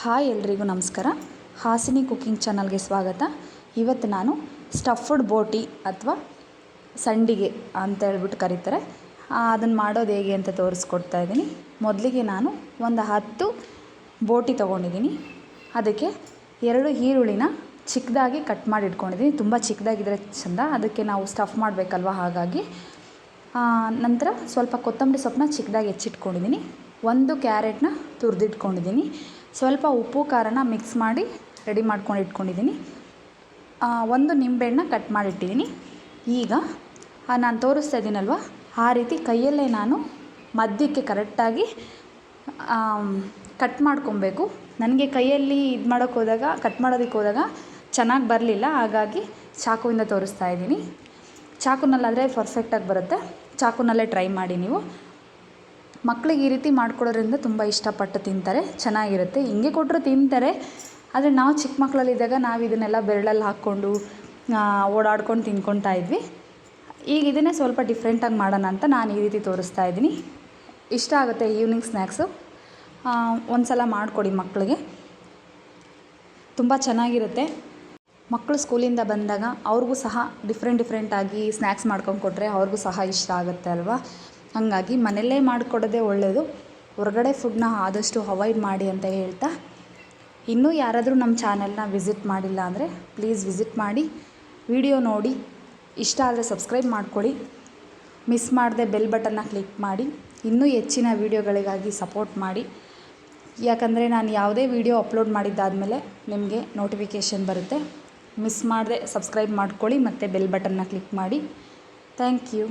Hi ಎಲ್ರಿಗೂ ನಮಸ್ಕಾರ. Hasini cooking ಚಾನಲ್ಗೆ ಸ್ವಾಗತ. ಇವತ್ತು ನಾನು ಸ್ಟಫ್ಡ್ ಬೋಟಿ ಅಥವಾ ಸಂಡಿಗೆ ಅಂತ ಹೇಳ್ಬಿಟ್ಟು ಕರೀತಾರೆ. ಅದನ್ನು ಮಾಡೋದು ಹೇಗೆ ಅಂತ ತೋರಿಸ್ಕೊಡ್ತಾ ಇದ್ದೀನಿ. ಮೊದಲಿಗೆ ನಾನು ಒಂದು ಹತ್ತು ಬೋಟಿ ತೊಗೊಂಡಿದ್ದೀನಿ. ಅದಕ್ಕೆ ಎರಡು ಈರುಳ್ಳಿನ ಚಿಕ್ಕದಾಗಿ ಕಟ್ ಮಾಡಿ ಇಟ್ಕೊಂಡಿದ್ದೀನಿ. ತುಂಬ ಚಿಕ್ಕದಾಗಿದ್ದರೆ ಚೆಂದ. ಅದಕ್ಕೆ ನಾವು ಸ್ಟಫ್ ಮಾಡಬೇಕಲ್ವ ಹಾಗಾಗಿ. ನಂತರ ಸ್ವಲ್ಪ ಕೊತ್ತಂಬರಿ ಸೊಪ್ಪನ್ನ ಚಿಕ್ಕದಾಗಿ ಹೆಚ್ಚಿಟ್ಕೊಂಡಿದ್ದೀನಿ. ಒಂದು ಕ್ಯಾರೆಟ್ನ ತುರಿದಿಟ್ಕೊಂಡಿದ್ದೀನಿ. ಸ್ವಲ್ಪ ಉಪ್ಪು, ಖಾರನ ಮಿಕ್ಸ್ ಮಾಡಿ ರೆಡಿ ಮಾಡ್ಕೊಂಡು ಇಟ್ಕೊಂಡಿದ್ದೀನಿ. ಒಂದು ನಿಂಬೆಹಣ್ಣ ಕಟ್ ಮಾಡಿಟ್ಟಿದ್ದೀನಿ. ಈಗ ನಾನು ತೋರಿಸ್ತಾ ಇದ್ದೀನಲ್ವ? ಆ ರೀತಿ ಕೈಯಲ್ಲೇ ನಾನು ಮಧ್ಯಕ್ಕೆ ಕರೆಕ್ಟಾಗಿ ಕಟ್ ಮಾಡ್ಕೊಬೇಕು. ನನಗೆ ಕೈಯಲ್ಲಿ ಇದು ಮಾಡೋಕ್ಕೆ ಹೋದಾಗ ಕಟ್ ಮಾಡೋದಕ್ಕೆ ಹೋದಾಗ ಚೆನ್ನಾಗಿ ಬರಲಿಲ್ಲ. ಹಾಗಾಗಿ ಚಾಕುವಿಂದ ತೋರಿಸ್ತಾ ಇದ್ದೀನಿ. ಚಾಕುನಲ್ಲಾದರೆ ಪರ್ಫೆಕ್ಟಾಗಿ ಬರುತ್ತೆ. ಚಾಕುನಲ್ಲೇ ಟ್ರೈ ಮಾಡಿ ನೀವು. ಮಕ್ಳಿಗೆ ಈ ರೀತಿ ಮಾಡ್ಕೊಡೋದ್ರಿಂದ ತುಂಬ ಇಷ್ಟಪಟ್ಟು ತಿಂತಾರೆ, ಚೆನ್ನಾಗಿರುತ್ತೆ. ಹಿಂಗೆ ಕೊಟ್ಟರು ತಿಂತಾರೆ, ಆದರೆ ನಾವು ಚಿಕ್ಕ ಮಕ್ಕಳಲ್ಲಿದ್ದಾಗ ನಾವು ಇದನ್ನೆಲ್ಲ ಬೆರಳಲ್ಲಿ ಹಾಕ್ಕೊಂಡು ಓಡಾಡ್ಕೊಂಡು ತಿನ್ಕೊತಾ ಇದ್ವಿ. ಈಗ ಇದನ್ನೇ ಸ್ವಲ್ಪ ಡಿಫ್ರೆಂಟಾಗಿ ಮಾಡೋಣ ಅಂತ ನಾನು ಈ ರೀತಿ ತೋರಿಸ್ತಾ ಇದ್ದೀನಿ. ಇಷ್ಟ ಆಗುತ್ತೆ ಈವ್ನಿಂಗ್ ಸ್ನ್ಯಾಕ್ಸು ಒಂದು ಸಲ ಮಾಡಿಕೊಡಿ ಮಕ್ಕಳಿಗೆ ತುಂಬ ಚೆನ್ನಾಗಿರುತ್ತೆ. ಮಕ್ಕಳು ಸ್ಕೂಲಿಂದ ಬಂದಾಗ ಅವ್ರಿಗೂ ಸಹ ಡಿಫ್ರೆಂಟ್ ಡಿಫ್ರೆಂಟಾಗಿ ಸ್ನ್ಯಾಕ್ಸ್ ಮಾಡ್ಕೊಂಡು ಕೊಟ್ಟರೆ ಅವ್ರಿಗೂ ಸಹ ಇಷ್ಟ ಆಗುತ್ತೆ ಅಲ್ವಾ? ಹಾಗಾಗಿ ಮನೆಯಲ್ಲೇ ಮಾಡಿಕೊಡೋದೇ ಒಳ್ಳೆಯದು ಹೊರಗಡೆ ಫುಡ್ನ ಆದಷ್ಟು ಅವಾಯ್ಡ್ ಮಾಡಿ ಅಂತ ಹೇಳ್ತಾ, ಇನ್ನೂ ಯಾರಾದರೂ ನಮ್ಮ ಚಾನೆಲ್ನ ವಿಸಿಟ್ ಮಾಡಿಲ್ಲ ಅಂದರೆ ಪ್ಲೀಸ್ ವಿಸಿಟ್ ಮಾಡಿ. ವಿಡಿಯೋ ನೋಡಿ, ಇಷ್ಟ ಆದರೆ ಸಬ್ಸ್ಕ್ರೈಬ್ ಮಾಡ್ಕೊಳ್ಳಿ. ಮಿಸ್ ಮಾಡದೆ ಬೆಲ್ ಬಟನ್ನ ಕ್ಲಿಕ್ ಮಾಡಿ. ಇನ್ನೂ ಹೆಚ್ಚಿನ ವೀಡಿಯೋಗಳಿಗಾಗಿ ಸಪೋರ್ಟ್ ಮಾಡಿ. ಯಾಕಂದರೆ ನಾನು ಯಾವುದೇ ವೀಡಿಯೋ ಅಪ್ಲೋಡ್ ಮಾಡಿದ್ದಾದಮೇಲೆ ನಿಮಗೆ ನೋಟಿಫಿಕೇಷನ್ ಬರುತ್ತೆ. ಮಿಸ್ ಮಾಡದೆ ಸಬ್ಸ್ಕ್ರೈಬ್ ಮಾಡ್ಕೊಳ್ಳಿ ಮತ್ತು ಬೆಲ್ ಬಟನ್ನ ಕ್ಲಿಕ್ ಮಾಡಿ. Thank you